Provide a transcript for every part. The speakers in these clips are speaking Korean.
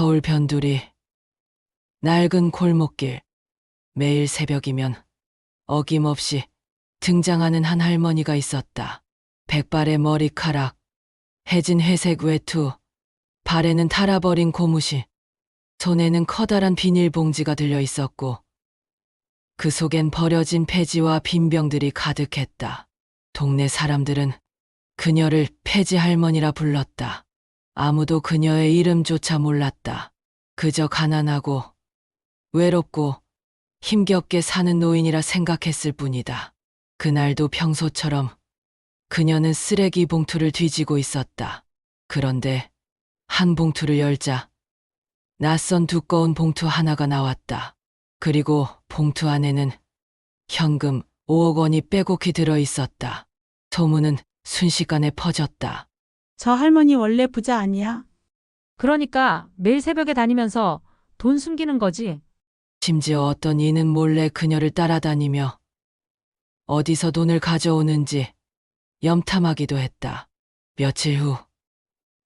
서울 변두리 낡은 골목길 매일 새벽이면 어김없이 등장하는 한 할머니가 있었다. 백발의 머리카락, 해진 회색 외투, 발에는 탈아버린 고무신, 손에는 커다란 비닐봉지가 들려 있었고 그 속엔 버려진 폐지와 빈병들이 가득했다. 동네 사람들은 그녀를 폐지 할머니라 불렀다. 아무도 그녀의 이름조차 몰랐다. 그저 가난하고 외롭고 힘겹게 사는 노인이라 생각했을 뿐이다. 그날도 평소처럼 그녀는 쓰레기 봉투를 뒤지고 있었다. 그런데 한 봉투를 열자 낯선 두꺼운 봉투 하나가 나왔다. 그리고 봉투 안에는 현금 5억 원이 빼곡히 들어 있었다. 소문은 순식간에 퍼졌다. 저 할머니 원래 부자 아니야? 그러니까 매일 새벽에 다니면서 돈 숨기는 거지. 심지어 어떤 이는 몰래 그녀를 따라다니며 어디서 돈을 가져오는지 염탐하기도 했다. 며칠 후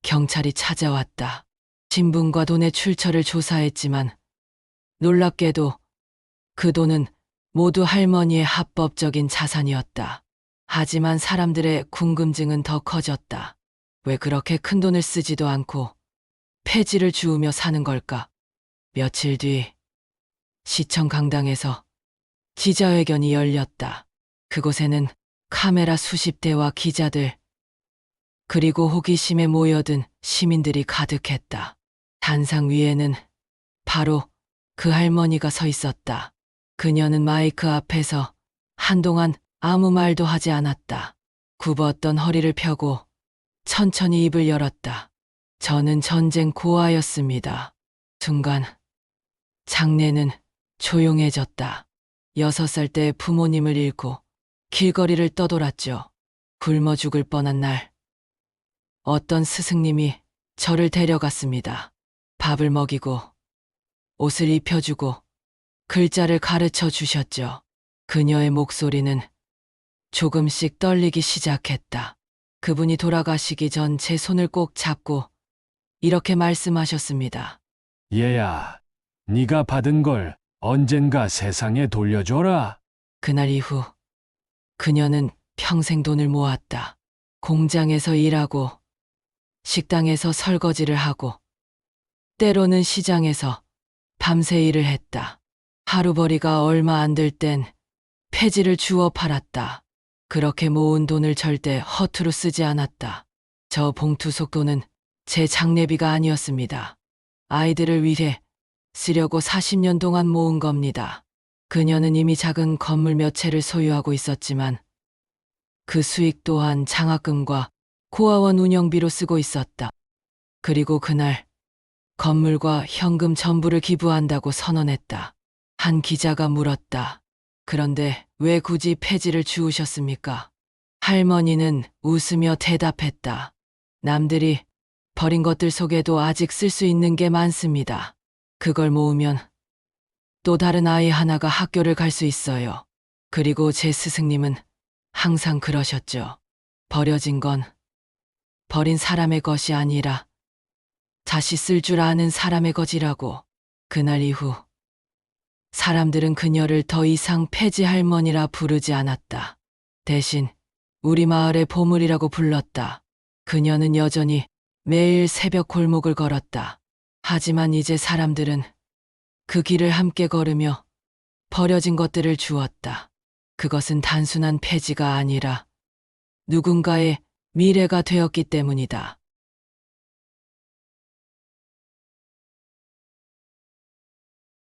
경찰이 찾아왔다. 신분과 돈의 출처를 조사했지만 놀랍게도 그 돈은 모두 할머니의 합법적인 자산이었다. 하지만 사람들의 궁금증은 더 커졌다. 왜 그렇게 큰 돈을 쓰지도 않고 폐지를 주우며 사는 걸까? 며칠 뒤 시청 강당에서 기자회견이 열렸다. 그곳에는 카메라 수십 대와 기자들, 그리고 호기심에 모여든 시민들이 가득했다. 단상 위에는 바로 그 할머니가 서 있었다. 그녀는 마이크 앞에서 한동안 아무 말도 하지 않았다. 굽었던 허리를 펴고 천천히 입을 열었다. 저는 전쟁 고아였습니다. 순간 장례는 조용해졌다. 여섯 살 때 부모님을 잃고 길거리를 떠돌았죠. 굶어 죽을 뻔한 날. 어떤 스승님이 저를 데려갔습니다. 밥을 먹이고 옷을 입혀주고 글자를 가르쳐 주셨죠. 그녀의 목소리는 조금씩 떨리기 시작했다. 그분이 돌아가시기 전 제 손을 꼭 잡고 이렇게 말씀하셨습니다. 얘야, 네가 받은 걸 언젠가 세상에 돌려줘라. 그날 이후 그녀는 평생 돈을 모았다. 공장에서 일하고 식당에서 설거지를 하고 때로는 시장에서 밤새 일을 했다. 하루벌이가 얼마 안 될 땐 폐지를 주워 팔았다. 그렇게 모은 돈을 절대 허투루 쓰지 않았다. 저 봉투 속 돈은 제 장례비가 아니었습니다. 아이들을 위해 쓰려고 40년 동안 모은 겁니다. 그녀는 이미 작은 건물 몇 채를 소유하고 있었지만 그 수익 또한 장학금과 고아원 운영비로 쓰고 있었다. 그리고 그날 건물과 현금 전부를 기부한다고 선언했다. 한 기자가 물었다. 그런데 왜 굳이 폐지를 주우셨습니까? 할머니는 웃으며 대답했다. 남들이 버린 것들 속에도 아직 쓸 수 있는 게 많습니다. 그걸 모으면 또 다른 아이 하나가 학교를 갈 수 있어요. 그리고 제 스승님은 항상 그러셨죠. 버려진 건 버린 사람의 것이 아니라 다시 쓸 줄 아는 사람의 것이라고. 그날 이후 사람들은 그녀를 더 이상 폐지 할머니라 부르지 않았다. 대신 우리 마을의 보물이라고 불렀다. 그녀는 여전히 매일 새벽 골목을 걸었다. 하지만 이제 사람들은 그 길을 함께 걸으며 버려진 것들을 주었다. 그것은 단순한 폐지가 아니라 누군가의 미래가 되었기 때문이다.